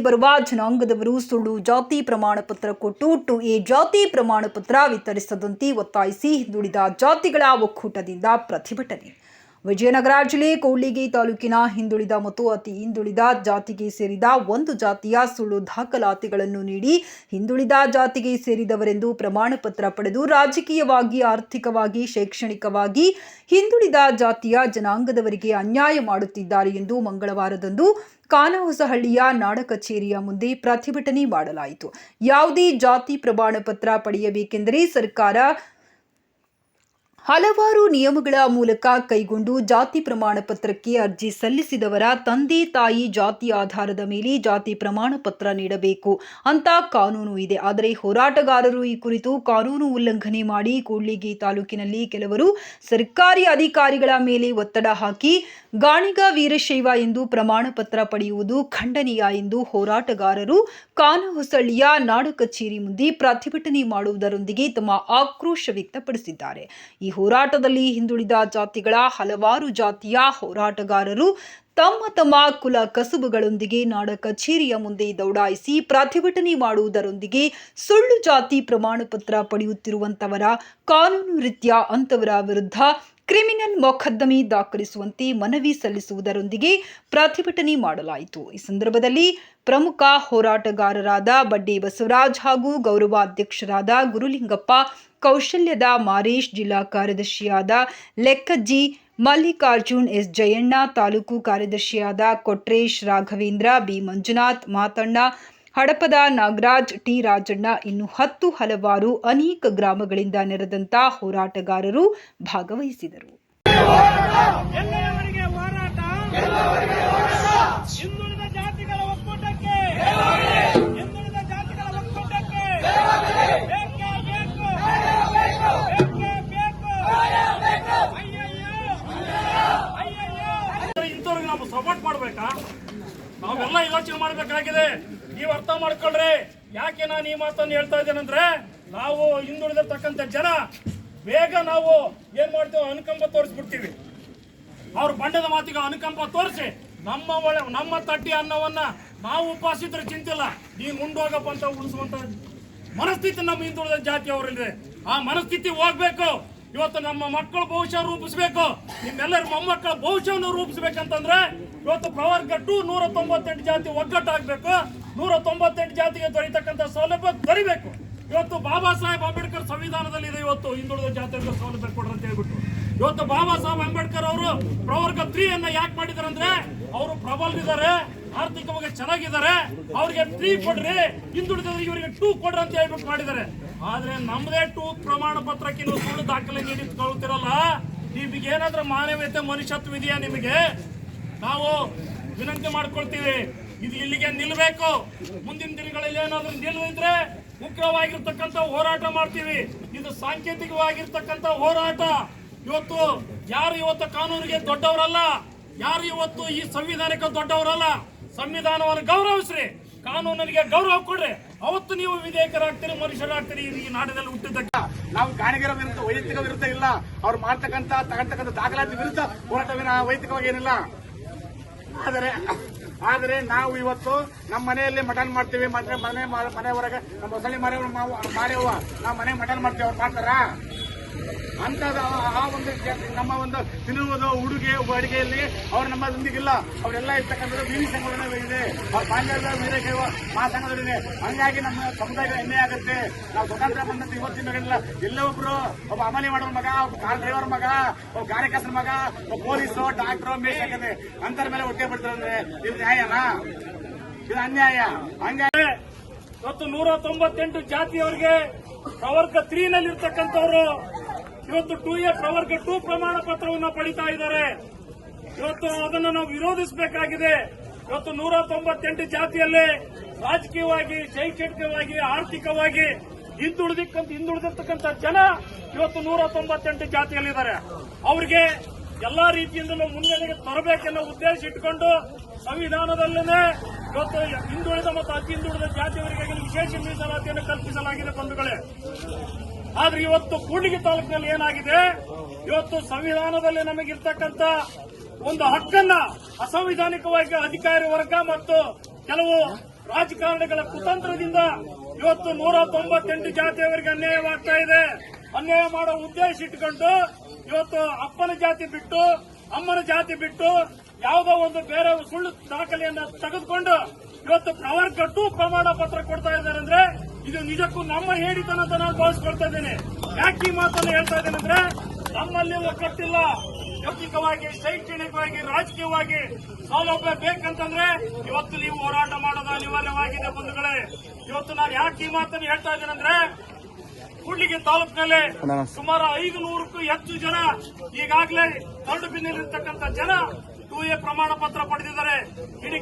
ಬರುವ ಜನಾಂಗದವರು ಸುಳ್ಳು, ಜಾತಿ ಪ್ರಮಾಣ ಪತ್ರ ಕೊಟ್ಟು ಟು ಎ ಜಾತಿ ಪ್ರಮಾಣ ಪತ್ರ ವಿತರಿಸದಂತೆ ಒತ್ತಾಯಿಸಿ ಹಿಂದುಳಿದ ಜಾತಿಗಳ ಒಕ್ಕೂಟದಿಂದ ಪ್ರತಿಭಟನೆ. ವಿಜಯನಗರ ಜಿಲ್ಲೆ ಕೂಡ್ಲಿಗಿ ತಾಲೂಕಿನ ಹಿಂದುಳಿದ ಮತ್ತು ಅತಿ ಹಿಂದುಳಿದ ಜಾತಿಗೆ ಸೇರಿದ ಒಂದು ಜಾತಿಯ ಸುಳ್ಳು ದಾಖಲಾತಿಗಳನ್ನು ನೀಡಿ ಹಿಂದುಳಿದ ಜಾತಿಗೆ ಸೇರಿದವರೆಂದು ಪ್ರಮಾಣ ಪತ್ರ ಪಡೆದು ರಾಜಕೀಯವಾಗಿ, ಆರ್ಥಿಕವಾಗಿ, ಶೈಕ್ಷಣಿಕವಾಗಿ ಹಿಂದುಳಿದ ಜಾತಿಯ ಜನಾಂಗದವರಿಗೆ ಅನ್ಯಾಯ ಮಾಡುತ್ತಿದ್ದಾರೆ ಎಂದು ಮಂಗಳವಾರದಂದು ಕಾನಹೊಸಹಳ್ಳಿಯ ನಾಡ ಕಚೇರಿಯ ಮುಂದೆ ಪ್ರತಿಭಟನೆ ಮಾಡಲಾಯಿತು. ಯಾವುದೇ ಜಾತಿ ಪ್ರಮಾಣ ಪತ್ರ ಪಡೆಯಬೇಕೆಂದರೆ ಸರ್ಕಾರ ಹಲವಾರು ನಿಯಮಗಳ ಮೂಲಕ ಕೈಗೊಂಡು ಜಾತಿ ಪ್ರಮಾಣ ಪತ್ರಕ್ಕೆ ಅರ್ಜಿ ಸಲ್ಲಿಸಿದವರ ತಂದೆ ತಾಯಿ ಜಾತಿ ಆಧಾರದ ಮೇಲೆ ಜಾತಿ ಪ್ರಮಾಣ ಪತ್ರ ನೀಡಬೇಕು ಅಂತ ಕಾನೂನು ಇದೆ. ಆದರೆ ಹೋರಾಟಗಾರರು ಈ ಕುರಿತು ಕಾನೂನು ಉಲ್ಲಂಘನೆ ಮಾಡಿ ಕೂಡ್ಲಿಗಿ ತಾಲೂಕಿನಲ್ಲಿ ಕೆಲವರು ಸರ್ಕಾರಿ ಅಧಿಕಾರಿಗಳ ಮೇಲೆ ಒತ್ತಡ ಹಾಕಿ ಗಾಣಿಗ ವೀರಶೈವ ಎಂದು ಪ್ರಮಾಣ ಪತ್ರ ಪಡೆಯುವುದು ಖಂಡನೀಯ ಎಂದು ಹೋರಾಟಗಾರರು ಕಾನಹೊಸಳ್ಳಿಯ ನಾಡು ಕಚೇರಿ ಮುಂದೆ ಪ್ರತಿಭಟನೆ ಮಾಡುವುದರೊಂದಿಗೆ ತಮ್ಮ ಆಕ್ರೋಶ ವ್ಯಕ್ತಪಡಿಸಿದ್ದಾರೆ. ಈ ಹೋರಾಟದಲ್ಲಿ ಹಿಂದುಳಿದ ಜಾತಿಗಳ ಹಲವಾರು ಜಾತಿಯ ಹೋರಾಟಗಾರರು ತಮ್ಮ ತಮ್ಮ ಕುಲ ಕಸುಬುಗಳೊಂದಿಗೆ ನಾಡ ಕಚೇರಿಯ ಮುಂದೆ ದೌಡಾಯಿಸಿ ಪ್ರತಿಭಟನೆ ಮಾಡುವುದರೊಂದಿಗೆ ಸುಳ್ಳು ಜಾತಿ ಪ್ರಮಾಣ ಪತ್ರ ಪಡೆಯುತ್ತಿರುವಂತವರ ಕಾನೂನು ರೀತ್ಯ ಅಂತವರ ವಿರುದ್ಧ ಕ್ರಿಮಿನಲ್ ಮೊಕದ್ದಮೆ ದಾಖಲಿಸುವಂತೆ ಮನವಿ ಸಲ್ಲಿಸುವುದರೊಂದಿಗೆ ಪ್ರತಿಭಟನೆ ಮಾಡಲಾಯಿತು. ಈ ಸಂದರ್ಭದಲ್ಲಿ ಪ್ರಮುಖ ಹೋರಾಟಗಾರರಾದ ಬಡ್ಡಿ ಬಸವರಾಜ್ ಹಾಗೂ ಗೌರವಾಧ್ಯಕ್ಷರಾದ ಗುರುಲಿಂಗಪ್ಪ, ಕೌಶಲ್ಯದ ಮಾರೇಶ್, ಜಿಲ್ಲಾ ಕಾರ್ಯದರ್ಶಿಯಾದ ಲೆಕ್ಕಜ್ಜಿ ಮಲ್ಲಿಕಾರ್ಜುನ್, ಎಸ್. ಜಯಣ್ಣ, ತಾಲೂಕು ಕಾರ್ಯದರ್ಶಿಯಾದ ಕೊಟ್ರೇಶ್, ರಾಘವೇಂದ್ರ, ಬಿ. ಮಂಜುನಾಥ್, ಮಾತಣ್ಣ ಹಡಪದ ನಾಗರಾಜ್ ಟಿ ರಾಜಣ್ಣ ಇನ್ನು ಹತ್ತು ಹಲವಾರು ಅನೇಕ ಗ್ರಾಮಗಳಿಂದ ನೆರೆದಂತ ಹೋರಾಟಗಾರರು ಭಾಗವಹಿಸಿದರು. ಜಾತಿಗಳ ಒಕ್ಕೂಟಕ್ಕೆ? ನಾವೆಲ್ಲ ಯೋಚನೆ ಮಾಡ್ಬೇಕಾಗಿದೆ. ನೀವು ಅರ್ಥ ಮಾಡ್ಕೊಳ್ರಿ. ಯಾಕೆ ನಾನು ಈ ಮಾತನ್ನು ಹೇಳ್ತಾ ಇದ್ದೇನೆಂದ್ರೆ ನಾವು ಹಿಂದುಳಿದಿರ್ತಕ್ಕಂಥ ಜನ, ಬೇಗ ನಾವು ಏನ್ ಮಾಡ್ತೀವಿ ಅನುಕಂಪ ತೋರಿಸ್ಬಿಡ್ತೀವಿ. ಅವ್ರ ಬಂಡದ ಮಾತಿಗೆ ಅನುಕಂಪ ತೋರಿಸಿ, ನಮ್ಮ ಒಳ, ನಮ್ಮ ತಟ್ಟಿ ಅನ್ನವನ್ನ ನಾವು ಉಪಾಸಿದ್ರೆ ಚಿಂತಿಲ್ಲ. ನೀನ್ ಮುಂಡೋಗಪ್ಪ ಅಂತ ಉಳಿಸುವಂತ ಮನಸ್ಥಿತಿ ನಮ್ಮ ಹಿಂದುಳಿದ ಜಾತಿಯವರಿದೆ ಆ ಮನಸ್ಥಿತಿ ಹೋಗ್ಬೇಕು. ಇವತ್ತು ನಮ್ಮ ಮಕ್ಕಳು ಭವಿಷ್ಯ ರೂಪಿಸಬೇಕು. ನಿಮ್ಮೆಲ್ಲರ ಮೊಮ್ಮಕ್ಕಳ ಭವಿಷ್ಯವನ್ನು ರೂಪಿಸಬೇಕಂತಂದ್ರೆ ಇವತ್ತು ಪ್ರವರ್ಗ ಟು ನೂರ ತೊಂಬತ್ತೆಂಟು ಜಾತಿ ಒಗ್ಗಟ್ಟಾಗಬೇಕು. ನೂರ ತೊಂಬತ್ತೆಂಟು ಜಾತಿಗೆ ದೊರೀತಕ್ಕಂಥ ಸೌಲಭ್ಯ ದೊರಿಬೇಕು. ಇವತ್ತು ಬಾಬಾ ಸಾಹೇಬ್ ಅಂಬೇಡ್ಕರ್ ಸಂವಿಧಾನದಲ್ಲಿ ಇದೆ ಇವತ್ತು, ಹಿಂದುಳಿದ ಜಾತಿಗೆ ಸೌಲಭ್ಯ ಕೊಡ್ರಿ ಅಂತ ಹೇಳ್ಬಿಟ್ಟು. ಇವತ್ತು ಬಾಬಾ ಸಾಹೇಬ್ ಅಂಬೇಡ್ಕರ್ ಅವರು ಪ್ರವರ್ಗ ತ್ರೀ ಅನ್ನ ಯಾಕೆ ಮಾಡಿದಾರೆ ಅಂದ್ರೆ ಅವರು ಪ್ರಬಲರಿದ್ದಾರೆ. ಆರ್ಥಿಕವಾಗಿ ಚೆನ್ನಾಗಿದ್ದಾರೆ, ಅವ್ರಿಗೆ ತ್ರೀ ಕೊಡ್ರಿ ಹಿಂದುಳಿದವರಿಗೆ ಇವರಿಗೆ ಟೂ ಕೊಡ್ರಿ ಅಂತ ಹೇಳ್ಬಿಟ್ಟು ಮಾಡಿದ್ದಾರೆ. ಆದ್ರೆ ನಮ್ಮದೇ ಟೂ ಪ್ರಮಾಣ ಪತ್ರಕ್ಕೆ ನೀವು ಸುಳ್ಳು ದಾಖಲೆ ನೀಡಿಕೊಳ್ಳುತ್ತಿರಲ್ಲ ನಿಮಗೆ ಏನಾದ್ರೂ ಮಾನವೀಯತೆ, ಮನುಷ್ಯತ್ವ ಇದೆಯಾ ನಿಮಗೆ? ನಾವು ವಿನಂತಿ ಮಾಡ್ಕೊಳ್ತೀವಿ, ಇದು ಇಲ್ಲಿಗೆ ನಿಲ್ಬೇಕು. ಮುಂದಿನ ದಿನಗಳಲ್ಲಿ ಏನಾದ್ರೂ ನಿಲ್ಲದಿದ್ರೆ ಮುಖ್ಯವಾಗಿರ್ತಕ್ಕಂಥ ಹೋರಾಟ ಮಾಡ್ತೀವಿ. ಇದು ಸಾಂಕೇತಿಕವಾಗಿರ್ತಕ್ಕಂಥ ಹೋರಾಟ. ಇವತ್ತು ಯಾರು ಇವತ್ತು ಕಾನೂನಿಗೆ ದೊಡ್ಡವರಲ್ಲ, ಯಾರು ಇವತ್ತು ಈ ಸಂವಿಧಾನಕ್ಕೆ ದೊಡ್ಡವರಲ್ಲ? ಸಂವಿಧಾನವನ್ನು ಗೌರವಿಸ್ರಿ. ಕಾನೂನಿಗೆ ಗೌರವ ಕೊಡ್ರಿ. ಅವತ್ತು ನೀವು ವಿಧೇಯಕರಾಗ್ತೀರಿ, ಮನುಷ್ಯರಾಗ್ತೀರಿ, ಈ ನಾಡಿನಲ್ಲಿ ಹುಟ್ಟಿದ್ದಕ್ಕೆ. ನಾವು ಗಾಣಿಗರ ವಿರುದ್ಧ, ವೈಯಕ್ತಿಕ ವಿರುದ್ಧ ಇಲ್ಲ. ಅವ್ರು ಮಾಡ್ತಕ್ಕಂತ ತಗೊಂತಕ್ಕಂಥ ದಾಖಲಾತಿ ವಿರುದ್ಧ ಹೋರಾಟವಿನ ವೈಯಕ್ತಿಕವಾಗಿ ಏನಿಲ್ಲ. ಆದರೆ ಆದರೆ ನಾವು ಇವತ್ತು ನಮ್ಮ ಮನೆಯಲ್ಲಿ ಮಟನ್ ಮಾಡ್ತೀವಿ. ಮತ್ತೆ ಮನೆ ಮನೆ ಹೊರಗೆ ನಮ್ಮ ಹೊಸಳಿ ಮನೆ ಮಾರ್ಯವ್ವ, ನಾವು ಮನೆ ಮಟನ್ ಮಾಡ್ತೀವಿ. ಅವ್ರು ಮಾಡ್ತಾರಾ? ಅಂತದ ಆ ಒಂದು ನಮ್ಮ ಒಂದು ತಿನ್ನುವುದು ಉಡುಗೆ ಅಡುಗೆಯಲ್ಲಿ ಅವ್ರು ನಮ್ಮದೊಂದಿಗಿಲ್ಲ ಅವರೆಲ್ಲ ಇರ್ತಕ್ಕಂಥದ್ದು ವೀರಿ ಸಂಘಟನೆ ಇದೆ. ಅವ್ರ ಬಾಂಗ್ಲಾದ ವೀರಶೈವ ಮಹಾಸಂಘದಲ್ಲಿದೆ. ಹಂಗಾಗಿ ನಮ್ಮ ಸಮುದಾಯ ಹೆಮ್ಮೆ ಆಗುತ್ತೆ. ನಾವು ಸ್ವತಂತ್ರ ಬಂದಂತ ಇವತ್ತಿನ ಮಗನಿಲ್ಲ ಎಲ್ಲ ಒಬ್ರು ಒಬ್ಬ ಅಮಲಿ ಮಾಡೋರ ಮಗ, ಒಬ್ಬ ಕಾರ್ ಡ್ರೈವರ್ ಮಗ, ಒಬ್ಬ ಕಾರ್ಯಕರ್ತರ ಮಗ, ಒಬ್ಬ ಪೊಲೀಸು, ಡಾಕ್ಟರ್ ಮೇಷಕತೆ ಅಂತರ ಮೇಲೆ ಹೊಟ್ಟೆ ಬಿಡ್ತಾರೆ ಇದು ನ್ಯಾಯನಾ? ಇದು ಅನ್ಯಾಯ? ಹಂಗಾಗಿ ಇವತ್ತು ನೂರ ತೊಂಬತ್ತೆಂಟು ಜಾತಿಯವರಿಗೆ ಪ್ರವರ್ಗ ತ್ರೀನಲ್ಲಿರ್ತಕ್ಕಂಥವ್ರು ಇವತ್ತು ಟೂ ಎ ಅವರ್ಗೆ ಟೂ ಪ್ರಮಾಣ ಪತ್ರವನ್ನು ಪಡಿತಾ ಇದ್ದಾರೆ. ಇವತ್ತು ಅದನ್ನು ನಾವು ವಿರೋಧಿಸಬೇಕಾಗಿದೆ. ಇವತ್ತು ನೂರ ತೊಂಬತ್ತೆಂಟು ಜಾತಿಯಲ್ಲಿ ರಾಜಕೀಯವಾಗಿ ಶೈಕ್ಷಣಿಕವಾಗಿ ಆರ್ಥಿಕವಾಗಿ ಹಿಂದುಳಿದಿಕ್ಕಂತ ಹಿಂದುಳಿದಿರ್ತಕ್ಕಂಥ ಜನ ಇವತ್ತು ನೂರ ತೊಂಬತ್ತೆಂಟು ಜಾತಿಯಲ್ಲಿದ್ದಾರೆ. ಅವರಿಗೆ ಎಲ್ಲಾ ರೀತಿಯಿಂದಲೂ ಮುನ್ನೆಲೆಗೆ ತರಬೇಕೆನ್ನೋ ಉದ್ದೇಶ ಇಟ್ಕೊಂಡು ಸಂವಿಧಾನದಲ್ಲೇ ಇವತ್ತು ಹಿಂದುಳಿದ ಮತ್ತು ಅತಿ ಹಿಂದುಳಿದ ಜಾತಿಯವರಿಗೆ ವಿಶೇಷ ಮೀಸಲಾತಿಯನ್ನು ಕಲ್ಪಿಸಲಾಗಿದೆ ಬಂಧುಗಳೇ. ಆದ್ರೆ ಇವತ್ತು ಕೂಡ್ಲಿಗಿ ತಾಲೂಕಿನಲ್ಲಿ ಏನಾಗಿದೆ? ಇವತ್ತು ಸಂವಿಧಾನದಲ್ಲಿ ನಮಗಿರ್ತಕ್ಕಂಥ ಒಂದು ಹಕ್ಕನ್ನ ಅಸಂವಿಧಾನಿಕವಾಗಿ ಅಧಿಕಾರಿ ವರ್ಗ ಮತ್ತು ಕೆಲವು ರಾಜಕಾರಣಿಗಳ ಕುತಂತ್ರದಿಂದ ಇವತ್ತು ನೂರ ತೊಂಬತ್ತೆಂಟು ಜಾತಿಯವರಿಗೆ ಅನ್ಯಾಯವಾಗ್ತಾ ಇದೆ. ಅನ್ಯಾಯ ಮಾಡೋ ಉದ್ದೇಶ ಇಟ್ಟುಕೊಂಡು ಇವತ್ತು ಅಪ್ಪನ ಜಾತಿ ಬಿಟ್ಟು, ಅಮ್ಮನ ಜಾತಿ ಬಿಟ್ಟು ಯಾವುದೋ ಒಂದು ಬೇರೆ ಸುಳ್ಳು ದಾಖಲೆಯನ್ನು ತೆಗೆದುಕೊಂಡು ಇವತ್ತು ಪ್ರವರ್ಗ ಟು ಪ್ರಮಾಣ ಪತ್ರ ಕೊಡ್ತಾ ಇದ್ದಾರೆ ಅಂದ್ರೆ ಇದು ನಿಜಕ್ಕೂ ನಮ್ಮ ಹೇಳಿತನ ಅಂತ ನಾನು ಭಾವಿಸ್ಕೊಳ್ತಾ ಇದ್ದೇನೆ. ಯಾಕೆ ಈ ಮಾತನ್ನು ಹೇಳ್ತಾ ಇದ್ದೇನೆ ಅಂದ್ರೆ, ನಮ್ಮಲ್ಲಿ ಒಕ್ಕಟ್ಟಿಲ್ಲ ಲೌಕಿಕವಾಗಿ ಶೈಕ್ಷಣಿಕವಾಗಿ, ರಾಜಕೀಯವಾಗಿ ಸೌಲಭ್ಯ ಬೇಕಂತಂದ್ರೆ ಇವತ್ತು ನೀವು ಹೋರಾಟ ಮಾಡೋದು ಅನಿವಾರ್ಯವಾಗಿದೆ ಬಂಧುಗಳೇ. ಇವತ್ತು ನಾನು ಯಾಕೆ ಈ ಮಾತನ್ನು ಹೇಳ್ತಾ ಇದ್ದೇನೆಂದ್ರೆ ಕೂಡ್ಲಿಗಿ ತಾಲೂಕಿನಲ್ಲಿ ಸುಮಾರು ಐದು ನೂರಕ್ಕೂ ಹೆಚ್ಚು ಜನ, ಈಗಾಗಲೇ ಕರಡು ಬಿನ್ನಲ್ಲಿರ್ತಕ್ಕಂಥ ಜನ, ಟೂ ಎ ಪ್ರಮಾಣ ಪತ್ರ ಪಡೆದಿದ್ದಾರೆ. ಇಡೀ